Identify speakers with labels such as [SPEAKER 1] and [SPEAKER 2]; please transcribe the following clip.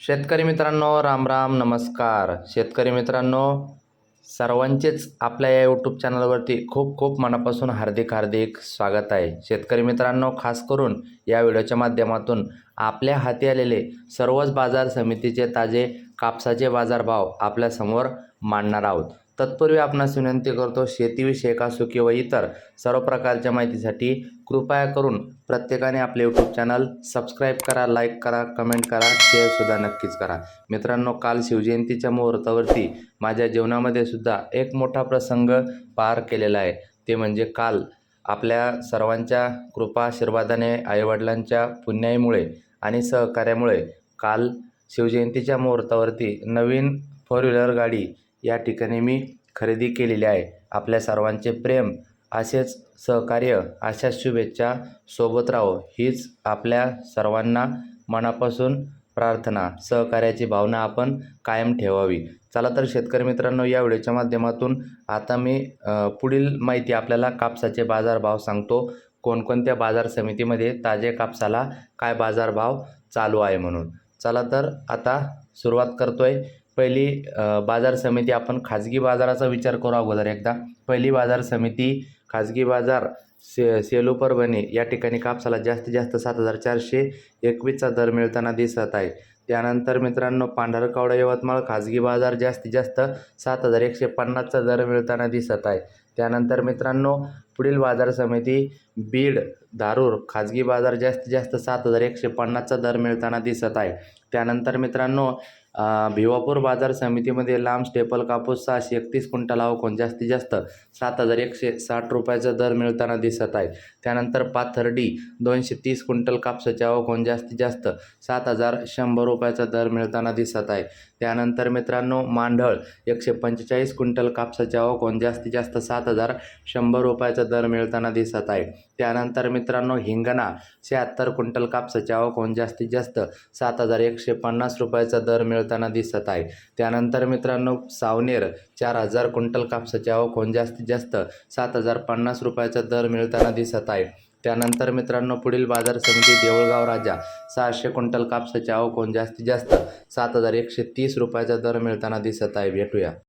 [SPEAKER 1] शेतकरी मित्रांनो राम राम नमस्कार. शेतकरी मित्रांनो सर्वांचेच आपल्या या यूट्यूब चॅनलवरती खूप खूप मनापासून हार्दिक हार्दिक स्वागत आहे. शेतकरी मित्रांनो खास करून या व्हिडिओच्या माध्यमातून आपल्या हाती आलेले सर्वच बाजार समितीचे ताजे कापसाचे बाजारभाव आपल्यासमोर मांडणार आहोत. तत्पूर्वी आपणास विनंती करतो शेतीविषयक असो किंवा इतर सर्व प्रकारच्या माहितीसाठी कृपया करून प्रत्येकाने आपले यूट्यूब चॅनल सबस्क्राईब करा लाईक करा कमेंट करा शेअरसुद्धा नक्कीच करा. मित्रांनो काल शिवजयंतीच्या मुहूर्तावरती माझ्या जीवनामध्ये सुद्धा एक मोठा प्रसंग पार केलेला आहे. ते म्हणजे काल आपल्या सर्वांच्या कृपा आशीर्वादाने आईवडिलांच्या पुण्याईमुळे आणि सहकार्यामुळे काल शिवजयंतीच्या मुहूर्तावरती नवीन फोर व्हीलर गाडी या ठिकाणी मी खरेदी केलेली आहे. आपल्या सर्वांचे प्रेम असेच सहकार्य अशाच शुभेच्छा सोबत राहो. हीच आपल्या सर्वांना मनापासून प्रार्थना. सहकार्याची भावना आपण कायम ठेवावी. चला तर शेतकरी मित्रांनो या व्हिडिओच्या माध्यमातून आता मी पुढील माहिती आपल्याला कापसाचे बाजारभाव सांगतो. कोणकोणत्या बाजार समितीमध्ये ताजे कापसाला काय बाजारभाव चालू आहे म्हणून. चला तर आता सुरुवात करतोय. पहिली बाजार समिती आपण खाजगी बाजाराचा विचार करू अगोदर एकदा. पहिली बाजार समिती खाजगी बाजार से सेलू परभणी या ठिकाणी कापसाला जास्तीत जास्त सात हजार चारशे एकवीसचा दर मिळताना दिसत आहे. त्यानंतर मित्रांनो पांढरकवडा यवतमाळ खाजगी बाजार जास्तीत जास्त सात हजार एकशे पन्नासचा दर मिळताना दिसत आहे. त्यानंतर मित्रांनो पुढील बाजार समिती बीड धारूर खाजगी बाजार जास्तीत जास्त सात हजार एकशे पन्नासचा दर मिळताना दिसत आहे. त्यानंतर मित्रांनो भिवापूर बाजार समितीमध्ये लांब स्टेपल कापूस सहाशे एकतीस क्विंटल आवकून जास्तीत जास्त सात हजार एकशे साठ रुपयाचा दर मिळताना दिसत आहे. त्यानंतर पाथर्डी दोनशे तीस क्विंटल कापसाची आवकून जास्तीत जास्त सात हजार शंभर रुपयाचा दर मिळताना दिसत आहे. त्यानंतर मित्रांनो मांढळ एकशे पंचेचाळीस क्विंटल कापसाची आवकून जास्तीत जास्त सात हजार शंभर रुपयाचा दर मिळताना दिसत आहे. त्यानंतर मित्रांनो हिंगणा शहात्तर क्विंटल कापसाची आवकून जास्तीत जास्त सात हजार एकशे पन्नास रुपयाचा दर मिळताना दिसत आहे. त्यानंतर मित्रांनो सावनेर चार हजार क्विंटल कापसाची आवक होऊन जास्तीत जास्त सात हजार पन्नास रुपयाचा दर मिळताना दिसत आहे. त्यानंतर मित्रांनो पुढील बाजार समिती देऊळगाव राजा सहाशे क्विंटल कापसाची आवक होऊन जास्तीत जास्त सात हजार एकशे तीस रुपयाचा दर मिळताना दिसत आहे. भेटूया.